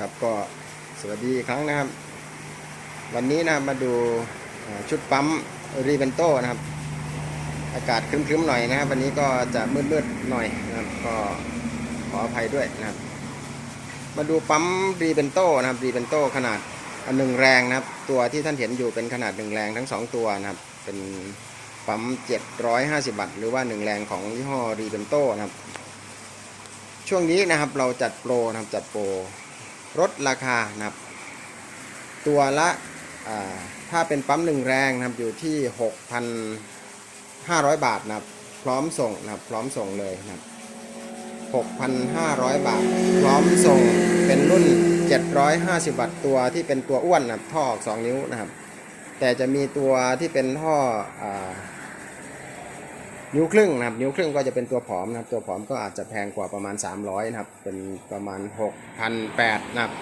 ครับก็สวัสดีอีกครั้งนะครับ วันนี้นะมาดูชุดปั๊มรีเบนโตนะครับ อากาศครึ้มๆหน่อยนะครับ วันนี้ก็จะมืดๆหน่อยนะครับ ก็ขออภัยด้วยนะครับ มาดูปั๊มรีเบนโตนะครับรีเบนโตขนาดหนึ่งแรงนะครับ ตัวที่ท่านเห็นอยู่เป็นขนาดหนึ่งแรงทั้งสองตัวนะครับ เป็นปั๊ม 750 วัตต์หรือว่าหนึ่งแรงของยี่ห้อรีเบนโตนะครับ ช่วงนี้นะครับเราจัดโปรนะครับจัดโปร ลดราคานะครับ ตัวละถ้าเป็นปั๊มหนึ่งแรงนะครับอยู่ที่ 6,500 บาทนะครับ พร้อมส่งนะครับพร้อมส่งเลยนะครับ 6,500 บาท พร้อมส่งเป็นรุ่น 750 วัตต์ตัวที่เป็นตัวอ้วนนะครับท่อออก2นิ้วนะครับ แต่จะมีตัวที่เป็นท่ออ นิ้วครึ่งนะครับนิ้วครึ่งก็จะเป็นตัวผอมนะครับ ตัวผอมก็อาจจะแพงกว่าประมาณ 300นะครับ เป็นประมาณ 6,800นะครับ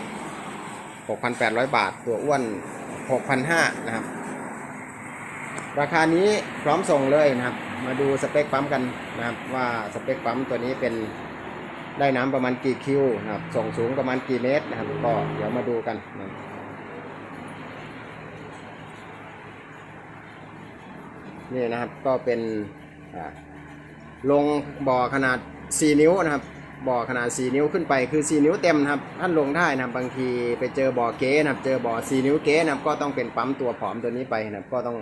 6,800 บาท ตัวอ้วน 6,500นะครับ ราคานี้พร้อมส่งเลยนะครับ มาดูสเปคปั๊มกันนะครับ ว่าสเปคปั๊มตัวนี้เป็นได้น้ำประมาณกี่คิวนะครับ ส่งสูงประมาณกี่เมตรนะครับ ก็เดี๋ยวมาดูกันนะนี่นะครับก็เป็น ลงบ่อขนาด 4 นิ้วนะครับ บ่อขนาด 4 นิ้วขึ้นไปคือ 4 นิ้วเต็มนะครับ ท่านลงได้นะครับบางทีไปเจอบ่อเก๊นะครับ เจอบ่อ 4 นิ้วเก๊นะครับ ก็ต้องเป็นปั๊มตัวผอมตัวนี้ไปนะครับ ก็ต้อง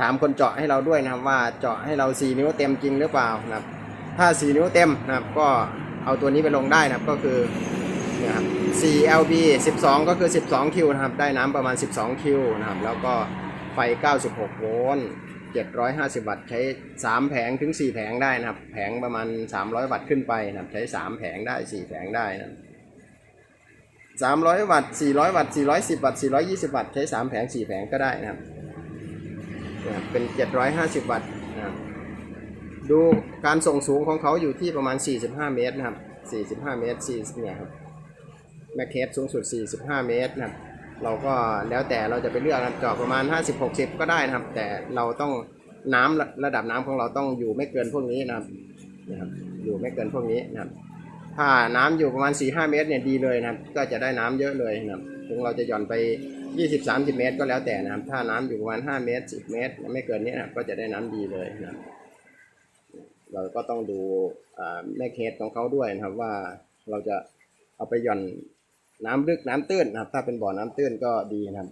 ถามคนเจาะให้เราด้วยนะครับ ว่าเจาะให้เรา 4 นิ้วเต็มจริงหรือเปล่านะครับ ถ้า 4 นิ้วเต็มนะครับ ก็เอาตัวนี้ไปลงได้นะครับ ก็คือเนี่ยครับ 4 LB 12 ก็คือ 12 คิวนะครับ ได้น้ำประมาณ 12 คิวนะครับ แล้วก็ไฟ 96 โวลต์ 750 วัตต์ใช้ 3 แผงถึง 4 แผงได้นะครับ แผงประมาณ 300 วัตต์ขึ้นไปนะครับ ใช้ 3 แผงได้ 4 แผงได้นะ300 วัตต์ 400 วัตต์ 410 วัตต์ 420 วัตต์ ใช้ 3 แผง 4 แผงก็ได้นะครับนะครับเป็น 750 วัตต์นะครับ ดูการส่งสูงของเขาอยู่ที่ประมาณ 45 เมตรนะครับ 45 เมตร4เนี่ยครับ แมคเคสสูงสุด 45 เมตรนะครับ เราก็แล้วแต่เราจะไปเลือกนะครับเจาะประมาณ 50-60 ก็ได้นะครับ แต่เราต้องน้ำระระดับน้ำของเราต้องอยู่ไม่เกินพวกนี้นะครับนะครับ อยู่ไม่เกินพวกนี้นะครับ ถ้าน้ำอยู่ประมาณ 4-5 เมตรเนี่ยดีเลยนะครับ ก็จะได้น้ำเยอะเลยนะครับ ถึงเราจะหย่อนไป 20-30 เมตรก็แล้วแต่นะครับ ถ้าน้ำอยู่ประมาณ 5 เมตร 10 เมตร ไม่เกินนี้นะก็จะได้น้ำดีเลยนะครับเราก็ต้องดูแม่เคสของเขาด้วยนะครับว่าเราจะเอาไปหย่อน น้ำลึกน้ำตื้นนะครับ ถ้าเป็นบ่อน้ำตื้นก็ดีนะครับ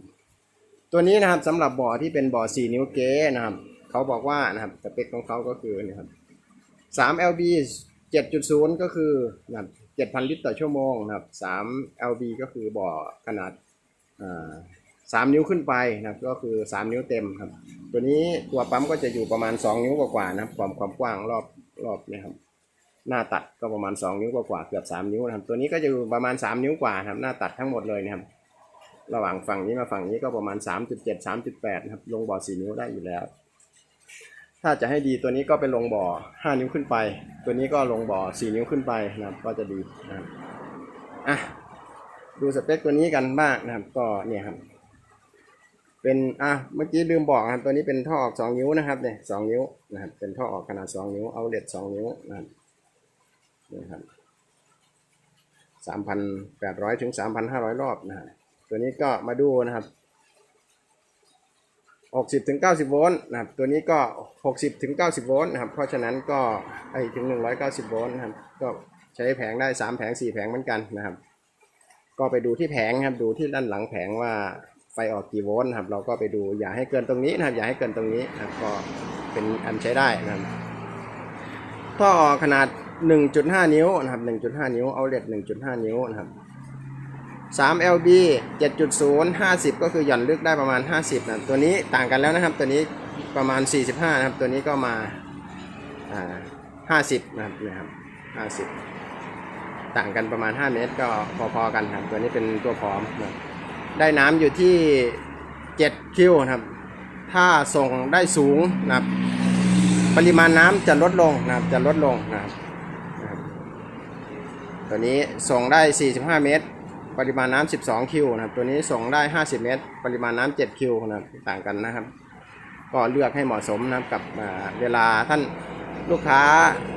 ตัวนี้นะครับสำหรับบ่อที่เป็นบ่อ 4 นิ้วเก๊นะครับเขาบอกว่านะครับสเปคของเขาก็คือนะครับ3 LB 7.0 ก็คือนะครับ7,000 ลิตรต่อชั่วโมงนะครับ3 LB ก็คือบ่อขนาดอ่าสามนิ้วขึ้นไปนะครับก็คือ 3 นิ้วเต็มครับ ตัวนี้ตัวปั๊มก็จะอยู่ประมาณ 2 นิ้วกว่าๆนะครับความความกว้างรอบรอบนะครับ หน้าตัดก็ประมาณ 2 นิ้วกว่าเกือบ 3 นิ้วนะครับ ตัวนี้ก็จะอยู่ประมาณ 3 นิ้วกว่านะครับหน้าตัดทั้งหมดเลยนะครับ ระหว่างฝั่งนี้มาฝั่งนี้ก็ประมาณ 3.7 3.8นะครับลงบ่อ 4 นิ้วได้อยู่แล้ว ถ้าจะให้ดีตัวนี้ก็เป็นลงบ่อ 5 นิ้วขึ้นไป ตัวนี้ก็ลงบ่อ 4 นิ้วขึ้นไปนะครับก็จะดีนะครับอะดูสเปคตัวนี้กันบ้างนะครับ ก็เนี่ยครับเป็นอะเมื่อกี้ลืมบอกนะครับตัวนี้เป็นท่อออก 2 นิ้วนะครับเนี่ยสนิ้วนะครับเป็นท่อออกขนาด 2 นิ้วเอาเล็ด2นิ้วนะครับ นี่ครับ3,800ถึง3,500รอบนะครับตัวนี้ก็มาดูนะครับ60ถึง90โวลต์นะครับ ตัวนี้ก็60ถึง90โวลต์นะครับ เพราะฉะนั้นก็ไอ้ถึง190โวลต์นะครับ ก็ใช้แผงได้3แผง4แผงเหมือนกันนะครับ ก็ไปดูที่แผงครับ ดูที่ด้านหลังแผงว่าไฟออกกี่โวลต์นะครับ เราก็ไปดูอย่าให้เกินตรงนี้นะครับ อย่าให้เกินตรงนี้นะครับก็เป็นอันใช้ได้นะครับ ท่อขนาด 1.5 นิ้วนะครับ 1.5 นิ้วเอาเลด1.5 นิ้วนะครับ 3 LB 7.0 50 ก็คือหย่อนลึกได้ประมาณ 50นะตัวนี้ต่างกันแล้วนะครับ ตัวนี้ประมาณ 45 นะครับ ตัวนี้ก็มาอ่า50 นะครับนะครับ50 ต่างกันประมาณ 5 เมตรก็พอๆกันครับ ตัวนี้เป็นตัวพร้อมนะได้น้ำอยู่ที่7คิวนะครับ ถ้าส่งได้สูงนะครับ ปริมาณน้ำจะลดลงนะครับจะลดลงนะครับตัวนี้ส่งได้ 45 เมตร ปริมาณน้ำ12 คิวนะครับ ตัวนี้ส่งได้ 50 เมตร ปริมาณน้ำ7คิวนะครับต่างกันนะครับ ก็เลือกให้เหมาะสมนะครับกับเวลาท่านลูกค้า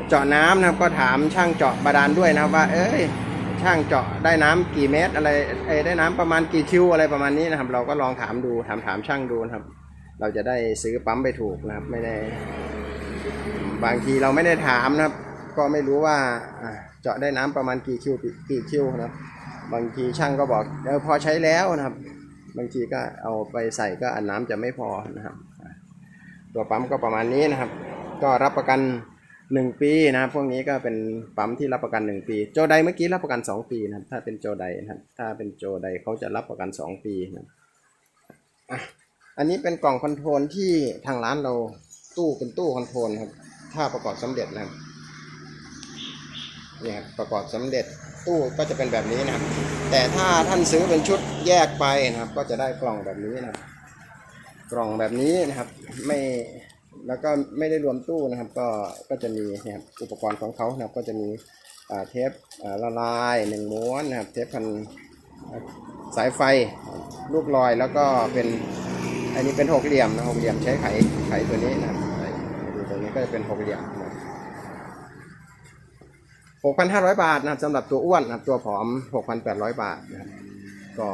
เจาะน้ำนะครับก็ถามช่างเจาะบาดาลด้วยนะครับว่า เอ้ยช่างเจาะได้น้ำกี่เมตร อะไรเอ้ได้น้ำประมาณกี่คิวอะไรประมาณนี้นะครับ เราก็ลองถามดูถามถามช่างดูนะครับ เราจะได้ซื้อปั๊มไปถูกนะครับ ไม่ได้ บางทีเราไม่ได้ถามนะครับ ก็ไม่รู้ว่าเจาะได้น้ำประมาณกี่คิวกี่คิวนะครับ บางทีช่างก็บอกเออพอใช้แล้วนะครับ บางทีก็เอาไปใส่ก็อันน้ำจะไม่พอนะครับ ตัวปั๊มก็ประมาณนี้นะครับ ก็รับประกันหนึ่งปีนะครับ พวกนี้ก็เป็นปั๊มที่รับประกันหนึ่งปี โจไดเมื่อกี้รับประกันสองปีนะครับ ถ้าเป็นโจไดนะครับ ถ้าเป็นโจไดเขาจะรับประกันสองปีนะครับอะอันนี้เป็นกล่องคอนโทรลที่ทางร้านเรา ตู้เป็นตู้คอนโทรลครับ ถ้าประกอบสำเร็จนะครับเนี่ยครับประกอบสำเร็จตู้ก็จะเป็นแบบนี้นะครับ แต่ถ้าท่านซื้อเป็นชุดแยกไปนะครับ ก็จะได้กล่องแบบนี้นะครับ กล่องแบบนี้นะครับไม่แล้วก็ไม่ได้รวมตู้นะครับ ก็ก็จะมีนะครับอุปกรณ์ของเขานะครับ ก็จะมีเทปละลายหนึ่งม้วนนะครับ เทปพันสายไฟลูกลอยแล้วก็เป็นอันนี้เป็นหกเหลี่ยมนะหกเหลี่ยมใช้ไขไขตัวนี้นะครับ ก็จะเป็นหกเหลี่ยมหกพันห้าร้อยบาทนะครับสำหรับตัวอ้วนนะครับตัวผอมหกพันแปดร้อยบาทนะครับก็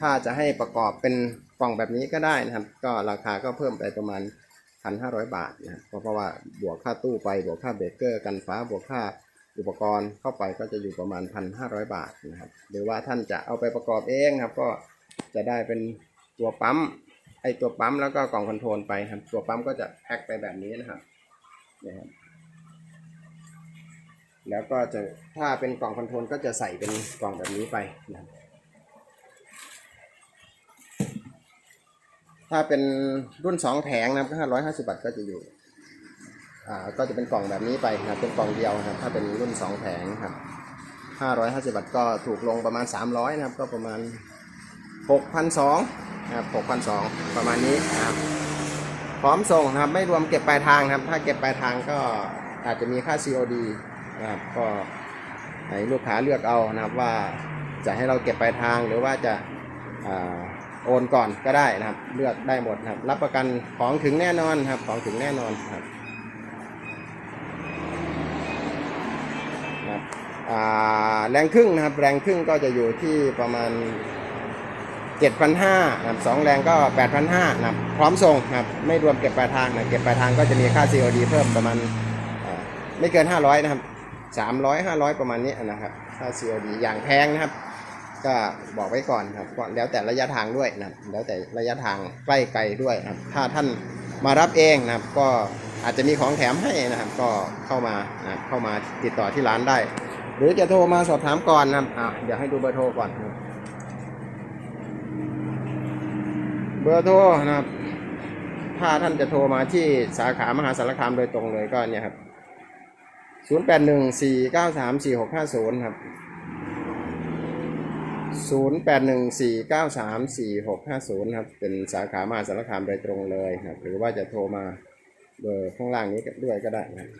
ถ้าจะให้ประกอบเป็นกล่องแบบนี้ก็ได้นะครับ ก็ราคาก็เพิ่มไปประมาณพันห้าร้อยบาทนะครับเพราะเพราะว่าบวกค่าตู้ไปบวกค่าเบเกอร์ กันฟ้าบวกค่าอุปกรณ์เข้าไปก็จะอยู่ประมาณพันห้าร้อยบาทนะครับ หรือว่าท่านจะเอาไปประกอบเองครับ ก็จะได้เป็นตัวปั๊มไอตัวปั๊มแล้วก็กล่องคอนโทรลไปครับ ตัวปั๊มก็จะแพ็คไปแบบนี้นะครับ นี่ยครับแล้วก็จะถ้าเป็นกล่องคอนโทรลก็จะใส่เป็นกล่องแบบนี้ไปนะครับถ้าเป็นรุ่นสองแผงนะครับห้าร้อยห้าสิบาทก็จะอยู่อ่าก็จะเป็นกล่องแบบนี้ไปนะครับเป็นกล่องเดียวนะครับ ถ้าเป็นรุ่นสองแผงนะครับห้าร้อยห้าสิบาทก็ถูกลงประมาณสามร้อยนะครับ ก็ประมาณหกพันสองนะครับหกพันสองประมาณนี้นะครับ ร้อมส่งนะครับ ไม่รวมเก็บปลายทางนะครับ ถ้าเก็บปลายทางก็อาจจะมีค่า COD นะครับก็ให้ลูกค้าเลือกเอานะครับว่าจะให้เราเก็บปลายทางหรือว่าจะอโอนก่อนก็ได้นะครับ เลือกได้หมดนะครับ รับประกันของถึงแน่นอนครับ ของถึงแน่นอนครับนะครับแรงครึ่งนะครับ แรงครึ่งก็จะอยู่ที่ประมาณ 7,500นะครับสองแรงก็ 8,500นะครับพร้อมส่งนะครับไม่รวมเก็บปลายทางนะเก็บปลายทางก็จะมีค่า COD เพิ่มประมาณไม่เกิน 500 นะครับ 300 500 ประมาณนี้นะครับค่า COD อย่างแพงนะครับ ก็บอกไว้ก่อนครับก็แล้วแต่ระยะทางด้วยนะครับแล้วแต่ระยะทางใกล้ไกลด้วยนะครับถ้าท่านมารับเองนะครับ ก็อาจจะมีของแถมให้นะครับ ก็เข้ามานะเข้ามาติดต่อที่ร้านได้ หรือจะโทรมาสอบถามก่อนนะครับอะเดี๋ยวให้ดูเบอร์โทรก่อนนะครั บเบอร์โทรนะครับ ถ้าท่านจะโทรมาที่สาขามหาสารคามโดยตรงเลยก็เนี่ยครับ 0814934650 ครับ 0814934650 ครับ เป็นสาขามหาสารคามโดยตรงเลยครับ หรือว่าจะโทรมาเบอร์ข้างล่างนี้ด้วยก็ได้นะครับ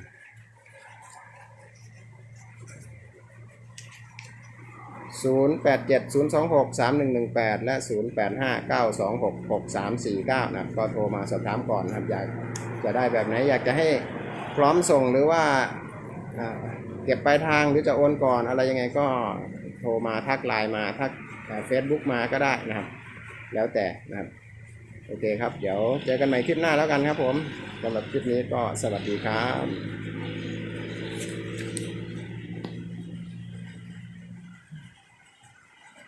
0870263118 และ 0859266349 นะครับก็โทรมาสอบถามก่อนครับอยากจะได้แบบไหนอยากจะให้พร้อมส่งหรือว่าอ่าเก็บปลายทางหรือจะโอนก่อนอะไรยังไงก็โทรมาทักไลน์มาทักเฟซบุ๊กมาก็ได้นะครับ แล้วแต่นะครับ โอเคครับ เดี๋ยวเจอกันใหม่คลิปหน้าแล้วกันครับผมสำหรับคลิปนี้ก็สวัสดีครับ